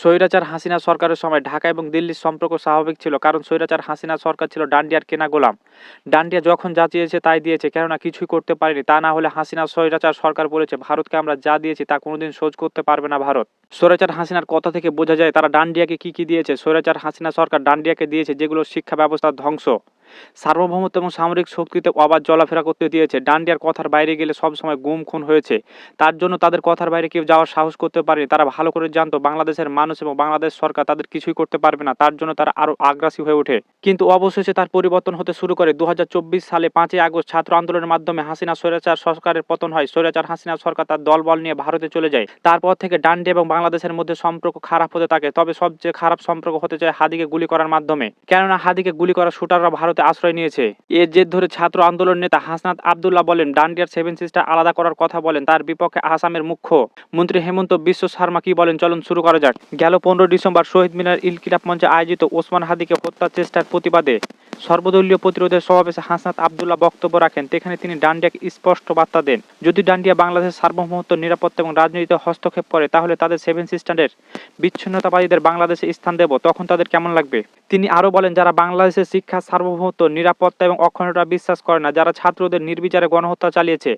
স্বৈরাচার হাসিনা সরকারের সময় ঢাকা এবং দিল্লির সম্পর্ক স্বাভাবিক ছিল, কারণ স্বৈরাচার হাসিনা সরকার ছিল ডান্ডিয়ার কেনা গোলাম। ডান্ডিয়া যখন যা চেয়েছে তাই দিয়েছে, কেননা কিছুই করতে পারেনি। তা না হলে হাসিনা স্বৈরাচার সরকার বলেছে, ভারতকে আমরা যা দিয়েছি তা কোনোদিন শোধ করতে পারবে না ভারত। স্বৈরাচার হাসিনার কথা থেকে বোঝা যায়, তারা ডান্ডিয়াকে কি কি দিয়েছে? স্বৈরাচার হাসিনা সরকার ডান্ডিয়াকে দিয়েছে যেগুলো শিক্ষা ব্যবস্থার ধ্বংস। সার্বভৌমত্ব এবং সামরিক শক্তিতে অবাধ চলাফেরা করতে দিয়েছে। ডান্ডিয়ার কথার বাইরে গেলে সবসময় গুম খুন হয়েছে। তার জন্য তাদের কথার বাইরে কেউ যাওয়ার সাহস করতে পারেনি। তারা ভালো করে জানতো, বাংলাদেশের মানুষ এবং বাংলাদেশ সরকার তাদের কিছুই করতে পারবে না। তার জন্য তারা আরও আগ্রাসী হয়ে ওঠে। কিন্তু অবশেষে তার পরিবর্তন হতে শুরু করে। দু সালে পাঁচই আগস্ট ছাত্র আন্দোলনের মাধ্যমে হাসিনা স্বৈরাচার সরকারের পতন হয়। স্বৈরাচার হাসিনা সরকার তার দলবল নিয়ে ভারতে চলে যায়। তারপর থেকে ডান্ডি এবং বাংলাদেশের মধ্যে সম্পর্ক খারাপ হতে থাকে। তবে সবচেয়ে খারাপ সম্পর্ক হতে চায় হাদিকে গুলি করার মাধ্যমে। কেননা হাদিকে গুলি করা শুটাররা ভারতে আশ্রয় নিয়েছে। এর জের ধরে ছাত্র আন্দোলন নেতা হাসনাত আবদুল্লাহ বলেন ডান্ডিয়ার সেভেন সিস্টার আলাদা করার কথা বলেন, তার বিপক্ষে আসামের মুখ্য মন্ত্রী হেমন্ত বিশ্ব শর্মা কি বলেন, চলুন শুরু করা যাক। গেল পনেরো ডিসেম্বর শহীদ মিনার ইলকিলাপ মঞ্চে আয়োজিত ওসমান হাদিকে হত্যা চেষ্টার প্রতিবাদে সর্বদলীয় প্রতিরোধের সমাবেশে হাসনাত আবদুল্লাহ বক্তব্য রাখেন। সেখানে তিনি ডান্ডিয়াকে স্পষ্ট বার্তা দেন, যদি ডান্ডিয়া বাংলাদেশের সার্বভৌমত্ব, নিরাপত্তা এবং রাজনীতিতে হস্তক্ষেপ করে, তাহলে তাদের সেভেন সিস্টারের বিচ্ছিন্নতাবাদীদের বাংলাদেশে স্থান দেব, তখন তাদের কেমন লাগবে? তিনি আরও বলেন, যারা বাংলাদেশের শিক্ষা সার্বভৌমত্ব নিরাপত্তা এবং অখণ্ডতা বিশ্বাস করে না। যারা ছাত্রদের নির্বিচারে গণহত্যা চালিয়েছে,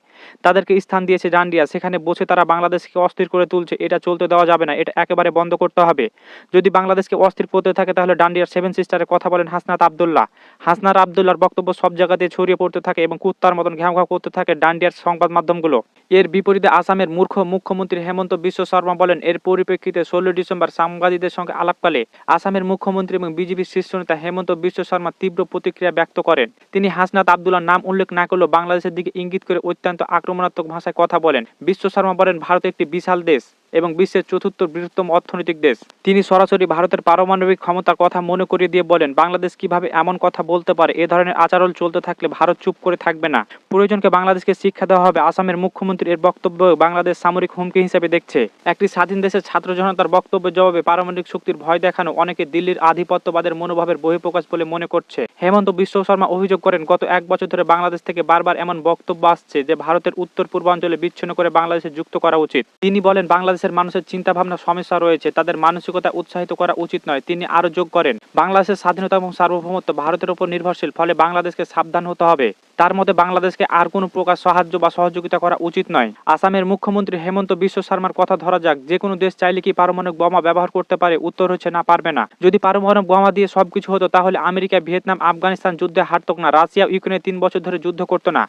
তাদেরকে স্থান দিয়েছে ডান্ডিয়া সেখানে বসে তারা বাংলাদেশকে অস্থির করে তুলছে। এটা চলতে দেওয়া যাবে না। এটা একেবারে বন্ধ করতে হবে। যদি বাংলাদেশকে অস্থির করতে থাকে, তাহলে ডান্ডিয়ার সেভেন সিস্টারের কথা বলেন হাসনাত আবদুল্লাহ। হাসনার আবদুল্লাহর বক্তব্য সব জায়গাতে ছড়িয়ে পড়তে থাকে এবং কুত্তার মতন ঘ্যাও ঘ্যাও করতে থাকে ডান্ডিয়ার সংবাদ মাধ্যমগুলো। এর বিপরীতে আসামের মূর্খ মুখ্যমন্ত্রী হেমন্ত বিশ্ব শর্মা বলেন, এর পরিপ্রেক্ষিতে ষোলো ডিসেম্বর সাংবাদিকদের সঙ্গে আলাপকালে আসামের মুখ্যমন্ত্রী এবং বিজেপির শীর্ষ নেতা হেমন্ত বিশ্ব শর্মা তীব্র প্রতিক্রিয়া ব্যক্ত করেন। তিনি হাসনাত আবদুল্লাহ নাম উল্লেখ না করলেও বাংলাদেশের দিকে ইঙ্গিত করে অত্যন্ত আক্রমণাত্মক ভাষায় কথা বলেন। বিশ্ব শর্মা বলেন, ভারত একটি বিশাল দেশ। এবং বিশ্বের চতুর্থ বৃহত্তম অর্থনৈতিক দেশ। তিনি সরাসরি ভারতের পারমাণবিক ক্ষমতার কথা মনে করিয়ে দিয়ে বলেন, বাংলাদেশ কীভাবে এমন কথা বলতে পারে? এ ধরনের আচরণ চলতে থাকলে ভারত চুপ করে থাকবে না। প্রয়োজনকে বাংলাদেশকে শিক্ষা দেওয়া হবে, আসামের মুখ্যমন্ত্রী এর বক্তব্য বাংলাদেশ সামরিক হুমকি হিসেবে দেখছে। একটি স্বাধীন দেশের ছাত্র জনতার বক্তব্যের জবাবে পারমাণবিক শক্তির ভয় দেখানো অনেকে দিল্লির আধিপত্যবাদের মনোভাবের বহিঃপ্রকাশ বলে মনে করছে। হেমন্ত বিশ্ব শর্মা অভিযোগ করেন, গত এক বছর ধরে বাংলাদেশ থেকে বারবার এমন বক্তব্য আসছে যে ভারতের উত্তর পূর্বাঞ্চলে বিচ্ছিন্ন করে বাংলাদেশে যুক্ত করা উচিত। তিনি বলেন বাংলাদেশের মানুষের চিন্তা ভাবনা সমস্যা রয়েছে। তাদের মানসিকতা উৎসাহিত করা উচিত নয়। তিনি আরও যোগ করেন, বাংলাদেশের স্বাধীনতা এবং সার্বভৌমত্ব ভারতের উপর নির্ভরশীল, ফলে বাংলাদেশকে সাবধান হতে হবে। তার মধ্যে বাংলাদেশকে আর কোনো প্রকার সাহায্য বা সহযোগিতা করা উচিত নয়। আসামের মুখ্যমন্ত্রী হেমন্ত বিশ্ব শর্মার কথা ধরা যাক, যে কোনো দেশ চাইলে কি পারমাণবিক বোমা ব্যবহার করতে পারে? উত্তর হচ্ছে না, পারবে না। যদি পারমাণবিক বোমা দিয়ে সবকিছু হতো, তাহলে আমেরিকা, ভিয়েতনাম, আফগানিস্তান যুদ্ধে হারত না, রাশিয়া, ইউক্রেনে তিন বছর ধরে যুদ্ধ করতো না।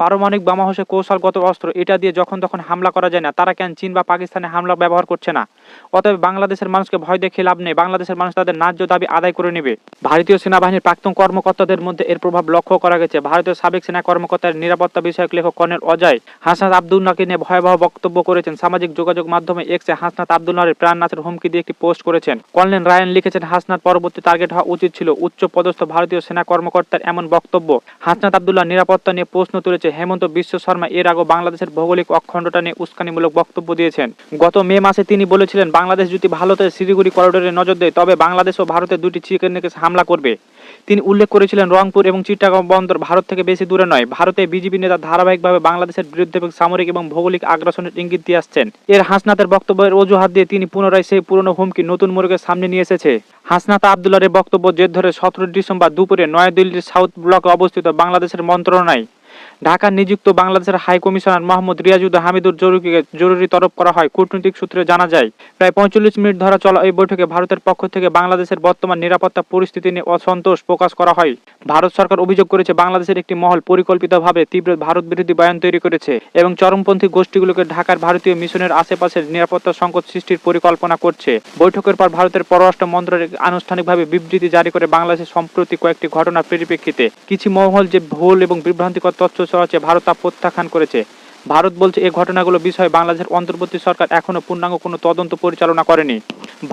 পারমাণবিক বোমা হচ্ছে কৌশলগত অস্ত্র, এটা দিয়ে যখন তখন হামলা করা যায় না, তারা কেন চীন বা পাকিস্তানে হামলা ব্যবহার করছে না? অতএব বাংলাদেশের মানুষকে ভয় দেখে লাভ নেই, বাংলাদেশের মানুষ তাদের ন্যায্য দাবি আদায় করে নেবে। ভারতীয় সেনাবাহিনীর প্রাক্তন কর্মকর্তাদের মধ্যে এর প্রভাব লক্ষ্য করা গেছে। ভারতীয় সাবেক সেনা কর্মকর্তার নিরাপত্তা বিষয়ক লেখক কর্নেল অজয় হাসনাত আবদুল্লাহকে নিয়ে ভয়াবহ বক্তব্য করেছেন সামাজিক যোগাযোগ মাধ্যমে এক্সে হাসনাত আবদুল্লাহের প্রাণ নাচের হুমকি দিয়ে একটি পোস্ট করেছেন। কর্নেল রায়ন লিখেছেন, হাসনাত পরবর্তী টার্গেট হওয়া উচিত ছিল উচ্চ পদস্থ ভারতীয় সেনা কর্মকর্তার এমন বক্তব্য। হাসনাত আবদুল্লাহ নিরাপত্তা নিয়ে প্রশ্ন তুলেছে হেমন্ত বিশ্ব শর্মা। এর আগে বাংলাদেশের ভৌগোলিক অখণ্ডতা নিয়ে উস্কানিমূলক বক্তব্য দিয়েছেন। গত মে মাসে তিনি বলেছিলেন, বাংলাদেশ যদি ভারতের শিলিগুড়ি করিডোরে নজর দেয়, তবে বাংলাদেশ ও ভারতের দুটি চিকেন হামলা করবে। তিনি উল্লেখ করেছিলেন, রংপুর এবং চিটাগাং বন্দর ভারত থেকে বেশি দূরে নয়। ভারতে বিজেপি নেতা ধারাবাহিকভাবে বাংলাদেশের বিরুদ্ধে সামরিক এবং ভৌগোলিক আগ্রাসনের ইঙ্গিত দিয়ে আসছেন। এর হাসনাতের বক্তব্যের অজুহাত দিয়ে তিনি পুনরায় সেই পুরনো হুমকি নতুন মুরগের সামনে নিয়ে এসেছে। হাসনাত আবদুল্লার বক্তব্য জের ধরে সতেরো ডিসেম্বর দুপুরে নয়াদিল্লির সাউথ ব্লকে অবস্থিত বাংলাদেশের মন্ত্রণালয়। ঢাকার নিযুক্ত বাংলাদেশের হাই কমিশনার মোহাম্মদ রিয়াজুদ্দ হামিদুর জরুরিকে জরুরি তরফ করা হয়। কূটনৈতিক সূত্রে জানা যায়, প্রায় পঁয়তাল্লিশ মিনিট ধরা চলা এই বৈঠকে ভারতের পক্ষ থেকে বাংলাদেশের বর্তমান নিরাপত্তা পরিস্থিতি নিয়ে অসন্তোষ প্রকাশ করা হয়। ভারত সরকার অভিযোগ করেছে, বাংলাদেশের একটি মহল পরিকল্পিতভাবে তীব্র ভারত বিরোধী বয়ান তৈরি করেছে এবং চরমপন্থী গোষ্ঠীগুলোকে ঢাকার ভারতীয় মিশনের আশেপাশের নিরাপত্তা সংকট সৃষ্টির পরিকল্পনা করছে। বৈঠকের পর ভারতের পররাষ্ট্র মন্ত্রণালয় আনুষ্ঠানিকভাবে বিবৃতি জারি করে বাংলাদেশের সম্প্রতি কয়েকটি ঘটনার পরিপ্রেক্ষিতে কিছু মহল যে ভুল এবং বিভ্রান্তিকর তথ্য ছড়াচ্ছে ভারত তা প্রত্যাখ্যান করেছে। ভারত বলছে এই ঘটনাগুলো বিষয়ে বাংলাদেশের অন্তর্বর্তী সরকার এখনও পূর্ণাঙ্গ কোনো তদন্ত পরিচালনা করেনি।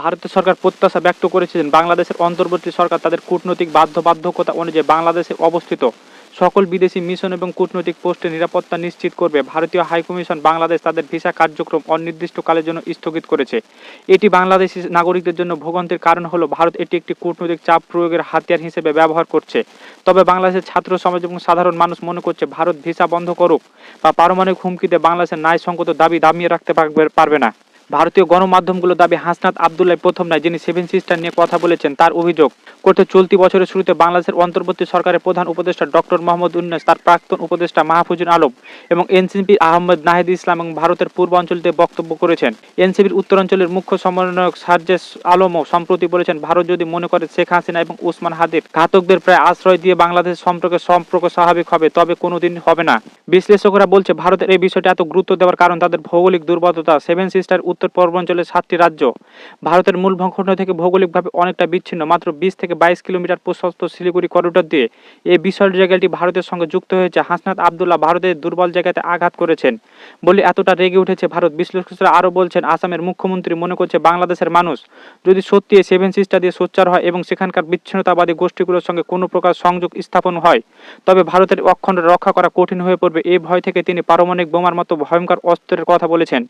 ভারতের সরকার প্রত্যাশা ব্যক্ত করেছিলেন বাংলাদেশের অন্তর্বর্তী সরকার তাদের কূটনৈতিক বাধ্যবাধকতা অনুযায়ী বাংলাদেশে অবস্থিত। সকল বিদেশি মিশন এবং কূটনৈতিক পোস্টে নিরাপত্তা নিশ্চিত করবে। ভারতীয় হাইকমিশন বাংলাদেশ তাদের ভিসা কার্যক্রম অনির্দিষ্টকালের জন্য স্থগিত করেছে। এটি বাংলাদেশি নাগরিকদের জন্য ভোগান্তির কারণ হলো, ভারত এটি একটি কূটনৈতিক চাপ প্রয়োগের হাতিয়ার হিসেবে ব্যবহার করছে। তবে বাংলাদেশের ছাত্র সমাজ এবং সাধারণ মানুষ মনে করছে, ভারত ভিসা বন্ধ করুক বা পারমাণবিক হুমকিতে বাংলাদেশের ন্যায় সংগত দাবি দামিয়ে রাখতে পারবে না। ভারতীয় গণমাধ্যমগুলো দাবি, হাসনাত আবদুল্লাহ প্রথম নয়, যিনি সেভেন সিস্টার নিয়ে কথা বলেছেন, তার অভিযোগ। করতে চলতি বছরের শুরুতে বাংলাদেশের অন্তর্বর্তী সরকারের প্রধান উপদেষ্টা ডক্টর মোহাম্মদ উন্নাস, তার প্রাক্তন উপদেষ্টা মাহফুজুল আলম এবং এনসিপি আহমদ নাহিদ ইসলাম এবং ভারতের পূর্বাঞ্চলতে বক্তব্য করেছেন। এনসিপির উত্তরাঞ্চলের মুখ্য সমন্বয়ক সার্জেস আলমও সম্প্রতি বলেছেন, ভারত যদি মনে করে শেখ হাসিনা এবং উসমান হাদির ঘাতকদের প্রায় আশ্রয় দিয়ে বাংলাদেশ সম্পর্কে সম্পর্ক স্বাভাবিক হবে, তবে কোনোদিন হবে না। বিশ্লেষকরা বলছে, ভারতের এই বিষয়টি এত গুরুত্ব দেওয়ার কারণ তাদের ভৌগোলিক দুর্বলতা, সেভেন সিস্টার উত্তর পূর্বাঞ্চলের সাতটি রাজ্য। ভারতের মূল ভূখণ্ড থেকে ভৌগোলিকভাবে অনেকটা বিচ্ছিন্ন, মাত্র বিশ থেকে বাইশ কিলোমিটার প্রশস্ত শিলিগুড়ি করিডোর দিয়ে। এই বিশাল জায়গাটি ভারতের সঙ্গে যুক্ত হয়েছে। হাসনাত আবদুল্লাহ ভারতের দুর্বল জায়গাতে আঘাত করেছেন বলে এতটা রেগে উঠেছে ভারত। বিশ্লেষকরা আরও বলছেন, আসামের মুখ্যমন্ত্রী মনে করছে বাংলাদেশের মানুষ যদি সত্যি সেভেন সিস্টার দিয়ে সোচ্চার হয় এবং সেখানকার বিচ্ছিন্নতাবাদী গোষ্ঠীগুলোর সঙ্গে কোনো প্রকার সংযোগ স্থাপন হয়, তবে ভারতের অখণ্ড রক্ষা করা কঠিন হয়ে পড়বে। এই ভয় থেকে তিনি পারমাণবিক বোমার মতো ভয়ঙ্কর অস্ত্রের কথা বলেছেন।